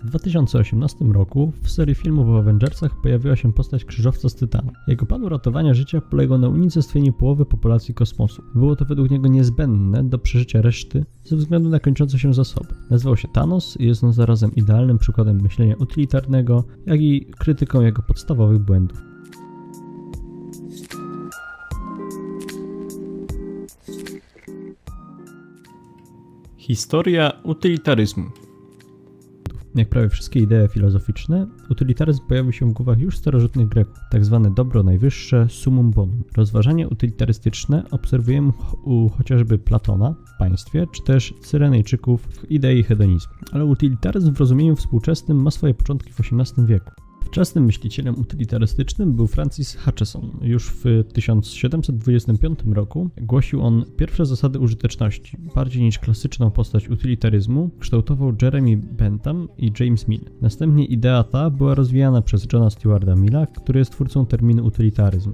W 2018 roku w serii filmów o Avengersach pojawiła się postać krzyżowca z Tytana. Jego plan uratowania życia polegał na unicestwieniu połowy populacji kosmosu. Było to według niego niezbędne do przeżycia reszty ze względu na kończące się zasoby. Nazywał się Thanos i jest on zarazem idealnym przykładem myślenia utylitarnego, jak i krytyką jego podstawowych błędów. Historia utylitaryzmu. Jak prawie wszystkie idee filozoficzne, utylitaryzm pojawił się w głowach już starożytnych Greków, tak zwane dobro najwyższe summum bonum. Rozważania utylitarystyczne obserwujemy u chociażby Platona w państwie, czy też Cyrenejczyków w idei hedonizmu. Ale utylitaryzm w rozumieniu współczesnym ma swoje początki w XVIII wieku. Wczesnym myślicielem utylitarystycznym był Francis Hutcheson. Już w 1725 roku głosił on pierwsze zasady użyteczności. Bardziej niż klasyczną postać utylitaryzmu kształtował Jeremy Bentham i James Mill. Następnie idea ta była rozwijana przez Johna Stuarta Milla, który jest twórcą terminu utylitaryzm.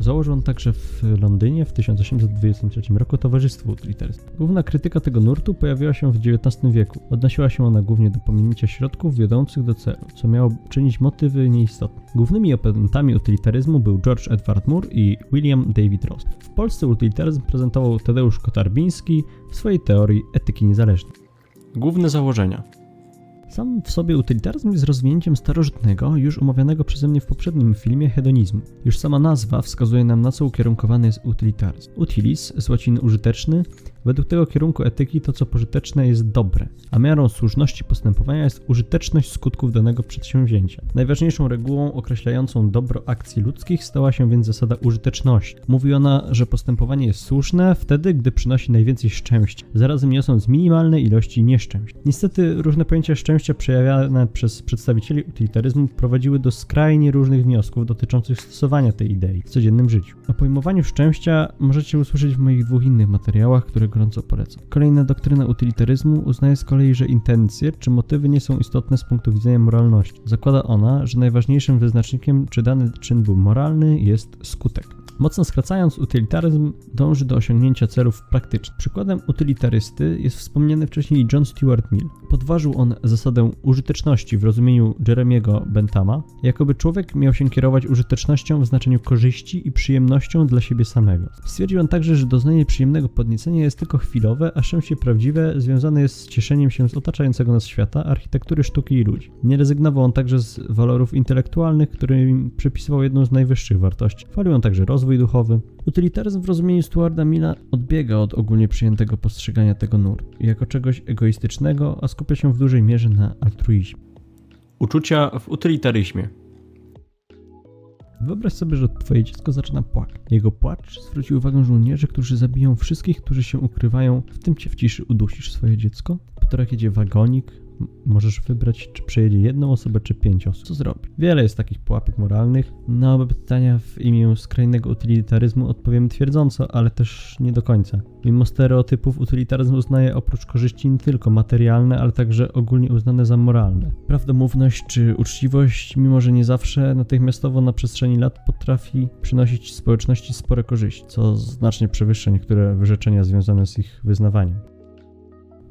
Założył on także w Londynie w 1823 roku Towarzystwo Utylitarystów. Główna krytyka tego nurtu pojawiła się w XIX wieku. Odnosiła się ona głównie do pominięcia środków wiodących do celu, co miało czynić motywy nieistotne. Głównymi oponentami utylitaryzmu był George Edward Moore i William David Ross. W Polsce utylitaryzm prezentował Tadeusz Kotarbiński w swojej teorii etyki niezależnej. Główne założenia sam w sobie utylitaryzm jest rozwinięciem starożytnego, już omawianego przeze mnie w poprzednim filmie hedonizmu. Już sama nazwa wskazuje nam na co ukierunkowany jest utylitaryzm. Utilis z łaciny użyteczny, według tego kierunku etyki to co pożyteczne jest dobre, a miarą słuszności postępowania jest użyteczność skutków danego przedsięwzięcia. Najważniejszą regułą określającą dobro akcji ludzkich stała się więc zasada użyteczności. Mówi ona, że postępowanie jest słuszne wtedy, gdy przynosi najwięcej szczęścia, zarazem niosąc minimalne ilości nieszczęść. Niestety różne pojęcia szczęścia przejawiane przez przedstawicieli utylitaryzmu prowadziły do skrajnie różnych wniosków dotyczących stosowania tej idei w codziennym życiu. O pojmowaniu szczęścia możecie usłyszeć w moich dwóch innych materiałach, które gorąco polecam. Kolejna doktryna utylitaryzmu uznaje z kolei, że intencje czy motywy nie są istotne z punktu widzenia moralności. Zakłada ona, że najważniejszym wyznacznikiem, czy dany czyn był moralny, jest skutek. Mocno skracając, utylitaryzm dąży do osiągnięcia celów praktycznych. Przykładem utylitarysty jest wspomniany wcześniej John Stuart Mill. Podważył on zasadę użyteczności w rozumieniu Jeremiego Benthama, jakoby człowiek miał się kierować użytecznością w znaczeniu korzyści i przyjemnością dla siebie samego. Stwierdził on także, że doznanie przyjemnego podniecenia jest tylko chwilowe, a szczęście prawdziwe związane jest z cieszeniem się z otaczającego nas świata, architektury, sztuki i ludzi. Nie rezygnował on także z walorów intelektualnych, którym przypisywał jedną z najwyższych wartości. Chwalił on także rozwój duchowy. Utylitaryzm w rozumieniu Stuarda Milla odbiega od ogólnie przyjętego postrzegania tego nurtu jako czegoś egoistycznego, a skupia się w dużej mierze na altruizmie. Uczucia w utylitaryzmie. Wyobraź sobie, że twoje dziecko zaczyna płakać. Jego płacz zwróci uwagę żołnierzy, którzy zabiją wszystkich, którzy się ukrywają. W tym cię w ciszy udusisz swoje dziecko. Po torach jedzie wagonik. Możesz wybrać, czy przejedzie jedną osobę, czy pięć osób. Co zrobi? Wiele jest takich pułapek moralnych. Na oba pytania w imię skrajnego utylitaryzmu odpowiemy twierdząco, ale też nie do końca. Mimo stereotypów, utylitaryzm uznaje oprócz korzyści nie tylko materialne, ale także ogólnie uznane za moralne. Prawdomówność czy uczciwość, mimo że nie zawsze natychmiastowo na przestrzeni lat potrafi przynosić społeczności spore korzyści, co znacznie przewyższa niektóre wyrzeczenia związane z ich wyznawaniem.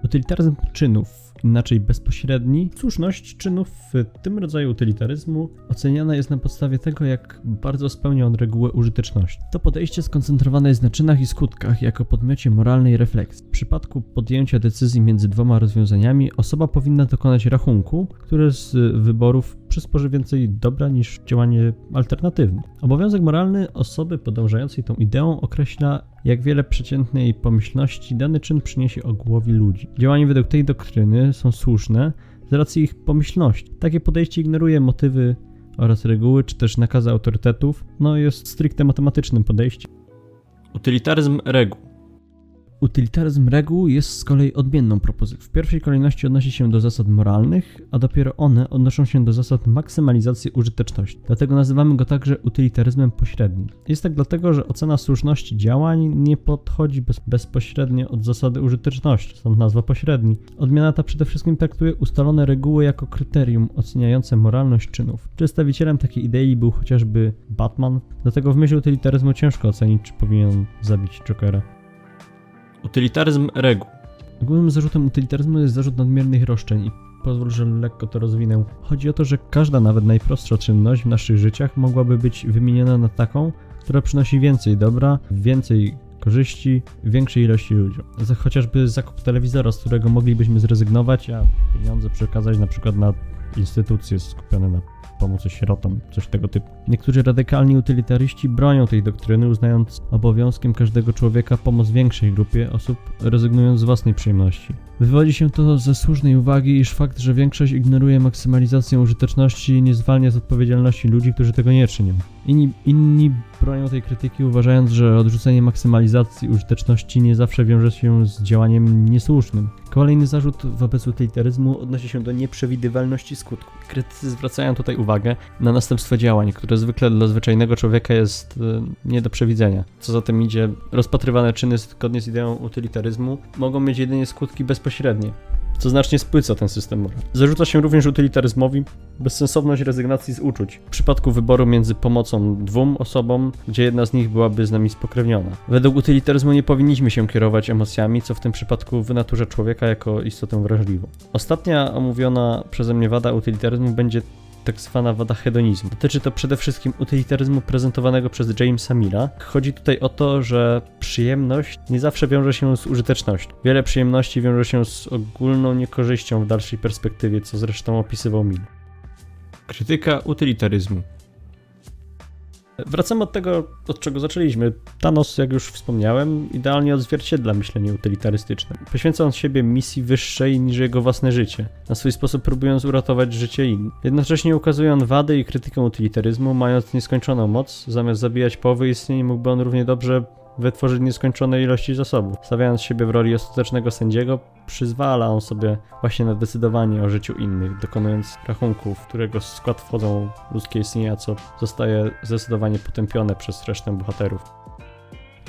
Utylitaryzm czynów, inaczej bezpośredni, słuszność czynów w tym rodzaju utylitaryzmu oceniana jest na podstawie tego, jak bardzo spełnia on regułę użyteczności. To podejście skoncentrowane jest na czynach i skutkach jako podmiocie moralnej refleksji. W przypadku podjęcia decyzji między dwoma rozwiązaniami osoba powinna dokonać rachunku, które z wyborów przysporzy więcej dobra niż działanie alternatywne. Obowiązek moralny osoby podążającej tą ideą określa, jak wiele przeciętnej pomyślności dany czyn przyniesie ogółowi ludzi. Działania według tej doktryny są słuszne z racji ich pomyślności. Takie podejście ignoruje motywy oraz reguły, czy też nakazy autorytetów, no jest stricte matematycznym podejściem. Utylitaryzm reguł. Utylitaryzm reguł jest z kolei odmienną propozycją. W pierwszej kolejności odnosi się do zasad moralnych, a dopiero one odnoszą się do zasad maksymalizacji użyteczności. Dlatego nazywamy go także utylitaryzmem pośrednim. Jest tak dlatego, że ocena słuszności działań nie podchodzi bez, bezpośrednio od zasady użyteczności, stąd nazwa pośredni. Odmiana ta przede wszystkim traktuje ustalone reguły jako kryterium oceniające moralność czynów. Przedstawicielem takiej idei był chociażby Batman, dlatego w myśl utylitaryzmu ciężko ocenić, czy powinien zabić Jokera. Utylitaryzm reguł. Głównym zarzutem utylitaryzmu jest zarzut nadmiernych roszczeń i pozwól, że lekko to rozwinę. Chodzi o to, że każda, nawet najprostsza czynność w naszych życiach mogłaby być wymieniona na taką, która przynosi więcej dobra, więcej korzyści większej ilości ludziom. Chociażby zakup telewizora, z którego moglibyśmy zrezygnować, a pieniądze przekazać na przykład na instytucje skupione na pomocy sierotom, coś tego typu. Niektórzy radykalni utylitaryści bronią tej doktryny, uznając obowiązkiem każdego człowieka pomoc większej grupie osób, rezygnując z własnej przyjemności. Wywodzi się to ze słusznej uwagi, iż fakt, że większość ignoruje maksymalizację użyteczności, nie zwalnia z odpowiedzialności ludzi, którzy tego nie czynią. Inni, inni bronią tej krytyki, uważając, że odrzucenie maksymalizacji użyteczności nie zawsze wiąże się z działaniem niesłusznym. Kolejny zarzut wobec utylitaryzmu odnosi się do nieprzewidywalności skutków. Krytycy zwracają tutaj uwagę na następstwo działań, które zwykle dla zwyczajnego człowieka jest e, nie do przewidzenia. Co za tym idzie, rozpatrywane czyny zgodnie z ideą utylitaryzmu mogą mieć jedynie skutki bezpośrednie, co znacznie spłyca ten system moralny. Zarzuca się również utylitaryzmowi bezsensowność rezygnacji z uczuć w przypadku wyboru między pomocą dwóm osobom, gdzie jedna z nich byłaby z nami spokrewniona. Według utylitaryzmu nie powinniśmy się kierować emocjami, co w tym przypadku wynaturza człowieka jako istotę wrażliwą. Ostatnia omówiona przeze mnie wada utylitaryzmu będzie tak zwana wada hedonizmu. Dotyczy to przede wszystkim utylitaryzmu prezentowanego przez Jamesa Milla. Chodzi tutaj o to, że przyjemność nie zawsze wiąże się z użytecznością. Wiele przyjemności wiąże się z ogólną niekorzyścią w dalszej perspektywie, co zresztą opisywał Mill. Krytyka utylitaryzmu. Wracamy od tego, od czego zaczęliśmy. Thanos, jak już wspomniałem, idealnie odzwierciedla myślenie utilitarystyczne. Poświęca on siebie misji wyższej niż jego własne życie, na swój sposób próbując uratować życie innych. Jednocześnie ukazuje on wady i krytykę utylitaryzmu, mając nieskończoną moc, zamiast zabijać połowy istnień mógłby on równie dobrze wytworzyć nieskończone ilości zasobów. Stawiając siebie w roli ostatecznego sędziego, przyzwala on sobie właśnie na decydowanie o życiu innych, dokonując rachunków, w którego skład wchodzą ludzkie istnienia, co zostaje zdecydowanie potępione przez resztę bohaterów.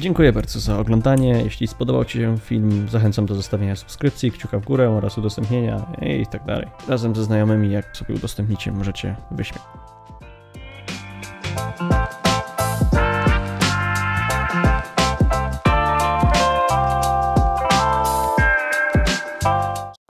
Dziękuję bardzo za oglądanie. Jeśli spodobał Ci się film, zachęcam do zostawienia subskrypcji, kciuka w górę oraz udostępnienia i tak dalej. Razem ze znajomymi, jak sobie udostępnicie, możecie wyśmiać.